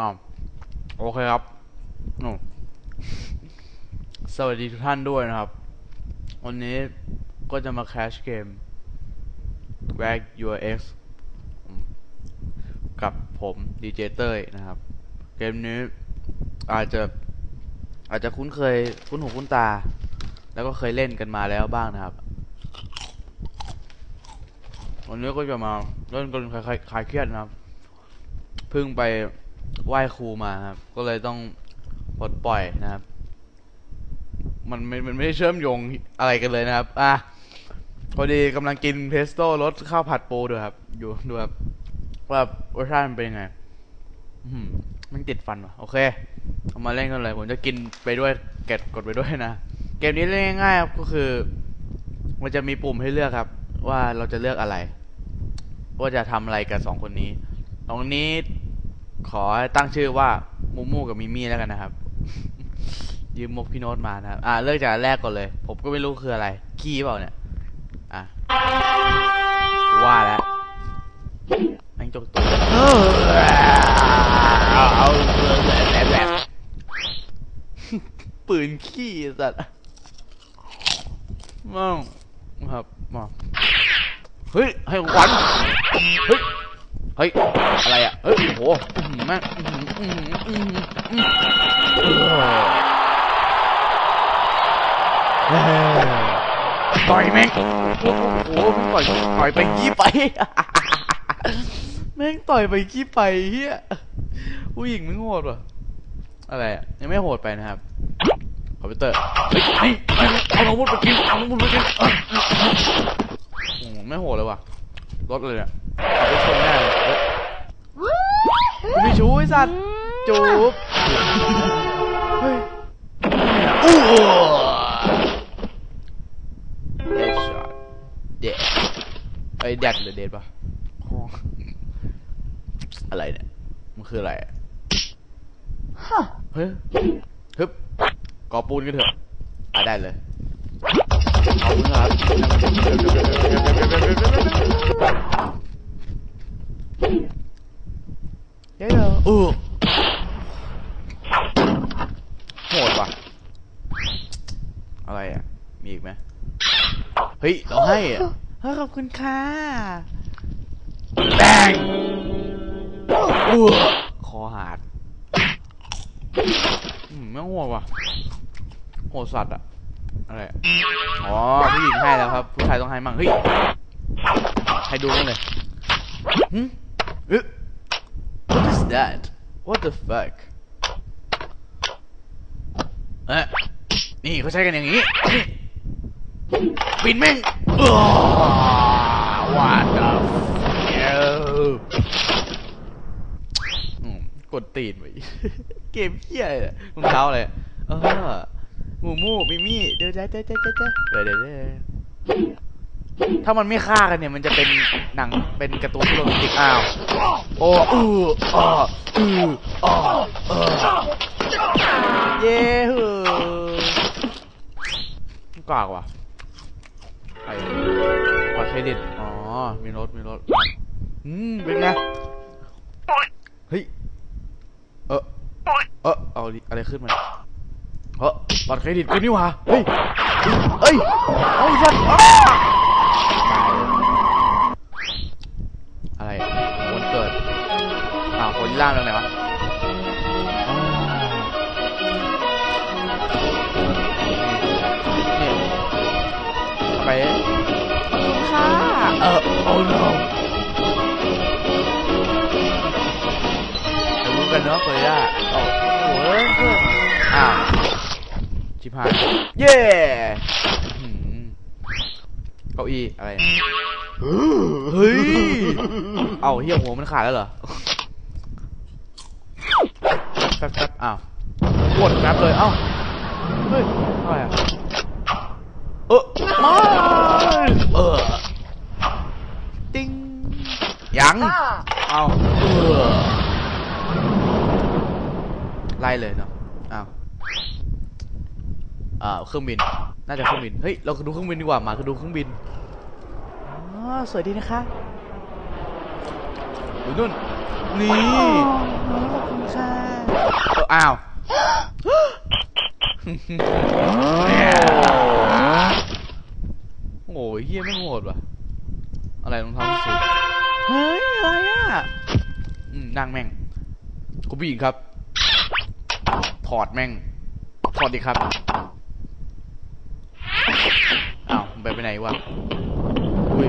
อ้าวโอเคครับอืมสวัสดีทุกท่านด้วยนะครับ วันนี้ก็จะมาแคชเกม Drag Your X อืมกับผมดีเจเต้ยนะครับ เกมนี้อาจจะอาจจะคุ้นเคยคุ้นหูคุ้นตา แล้วก็เคยเล่นกันมาแล้วบ้างนะครับ วันนี้ก็จะมาเล่นกันคลายๆคลายเครียดนะครับ เพิ่งไป ไหว้ครูมาครับ ก็เลยต้องปลดปล่อยนะครับ มันไม่มันไม่ได้เชื่อมโยงอะไรกันเลยนะครับ อะพอดีกำลังกินเพสโต้รสข้าวผัดปูด้วยครับ อยู่ดูครับว่ารสชาติมันเป็นยังไงอืมันติดฟันว่ะ โอเค เอามาเล่นกันเลย ผมจะกินไปด้วยเก็ดกดไปด้วยนะ เกมนี้เล่นง่ายๆครับก็คือ มันจะมีปุ่มให้เลือกครับ ว่าเราจะเลือกอะไร ว่าจะทำอะไรกับสองคนนี้ ตรงนี้ ขอตั้งชื่อว่ามูมูกับมิมี่แล้วกันนะครับ ยืมมกพี่โน้ตมานะครับ อ่าเลือกจากแรกก่อนเลย ผมก็ไม่รู้คืออะไร ขี้เปล่าเนี่ย อะว่าแล้วแม่งจกตัวเอาเอาแบบแบบปืนขี้สัตว์มั่งครับมาเฮ้ย ให้ขวัญเฮ้ย เฮ้ย อะไรอะ เฮ้ย โอ้โหแม่ต่อยแม่ง โอ้โหม่งต่อยต่อยไปขี้ไป แม่งต่อยไปขี้ไปเฮียผู้หญิงไม่โหดว่ะ อะไรอะ ยังไม่โหดไปนะครับคอมพิวเตอร์ เฮ้ยไอ้ไอ้เอาอาวุธมากินเอาอาวุธมากินเอ้ยโอ้ไม่โหดเลยว่ะ รถเลยเนี่ยเอาไปชนแน่เลยเฮ้ยกูมีชู้ไอ้สัตว์จูบเฮ้ยอู้เดดช็อตเดดไอ้ยแดดหรือเดดปะอ๋ออะไรเนี่ยมันคืออะไรอะเฮ้ยฮึบก่อปูนกันเถอะอะได้เลย ขอบคุณครับเย้เออโหดว่ะ อะไรอะ มีอีกไหมเฮ้ยเราให้อะเฮ้ยขอบคุณค่ะแบงอ้วคอหาดอืมไม่งโหดว่ะโหดสัตว์อะ อะไรอะอ๋อผู้หญิงให้แล้วครับ ผู้ชายต้องให้มั่งเฮ้ยให้ดูกันเลยหึเอ๊ะ What is that What the fuck เอ๊ะนี่เขาใช้กันอย่างนี้นี่ปินแม่งอ้าว What the fuck กดตีนไปเกมเหี้ยเนี่ยรองเท้าอะไรเออ หมูมูมิมี่เดี๋ยวเดี๋ยวเดี๋ยวเดี๋ยวเดี๋ยวเดี๋ยวเดี๋ยวถ้ามันไม่ฆ่ากันเนี่ยมันจะเป็นหนังเป็นการ์ตูนโรแมนติกอ้าวโอ้อืออ่ออืออ่อเออเย้ฮือกากว่ะไอ้บัตรเครดิตอ๋อมีรถมีรถอืมเป็นไงเฮ้ยเออเออเอาอะไรขึ้นมา บัตรเครดิตกูนี่หว่าเฮ้ยเฮ้ยเฮ้ยสัตว์อ้าอะไรวันเกิดอ้าวคนล่างตรงไหนวะอ้าวนี่นี่ไปค่ะเออ oh no จะรู้กันเนาะเฟย่าโอ้โหเพื่อนอ้าว ชิบหายเย้อื้อหือเก้าอี้อะไรเนี่ยเฮ้ยเอาเฮียหัวมันขาดแล้วเหรอแป๊บแป๊บอ้าวกดแป๊บเลยเอ้าเฮ้ยอะไรอะเออมาเออติ้งยังเอาเออไล่เลยเนาะ อ้าวอ่าเครื่องบิน น่าจะเครื่องบิน เฮ้ย เราดูเครื่องบินดีกว่ามาคือดูเครื่องบินอ๋อสวยดีนะคะดูนู่น นี่ขอบคุณค่ะเอออ้าวโอ้ยเฮียไม่งโหดว่ะ อะไรรองเท้าส้นสูงเฮ้ย อะไรอะอืมนั่งแม่งกูผู้หญิงครับ ถอดแม่ง ถอดดิครับอ้าวมัน ไปไปไหนวะ อุ้ย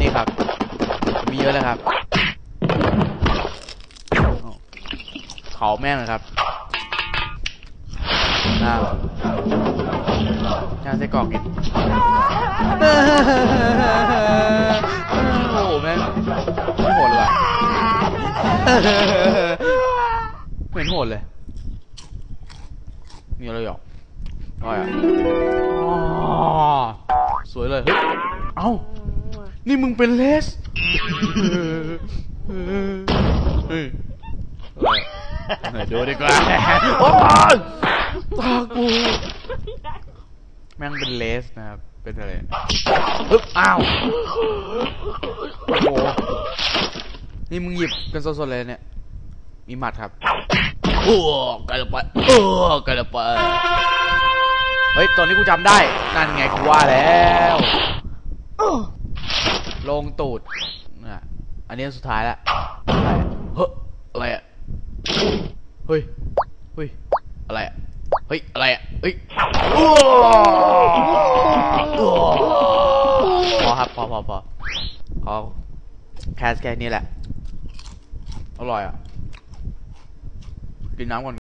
นี่ครับ มีเยอะเลยครับเขาแม่งเลยครับน้าย่างไส้กรอกกินโอ้โหแม่งไม่โหดเลยว่ะไม่เห็นโหดเลย มีอะไรหรอก อะไรอะอ๋อสวยเลยเฮ้ยเอ้า นี่มึงเป็นเลสเฮ้ยเฮ้ยดูดีกว่าโอ้ยตากูแม่งเป็นเลสนะครับ เป็นอะไรฮึบอ้าว โอ้โห นี่มึงหยิบกันสดๆเลยเนี่ย มีหมัดครับ โอ้กระไปโอ้กระไป ฮ้ยตอนนี้กูจำได้ นั่นไงกูว่าแล้วลงตูดนะอันนี้สุดท้ายละอะไรอะเฮ้ยอะไรอะเฮ้ยเฮ้ยอะไรอะเฮ้ยอะไรอะเฮ้ยพอครับพอพอพอพอแค่แค่นี้แหละอร่อยอะกินน้ำก่อน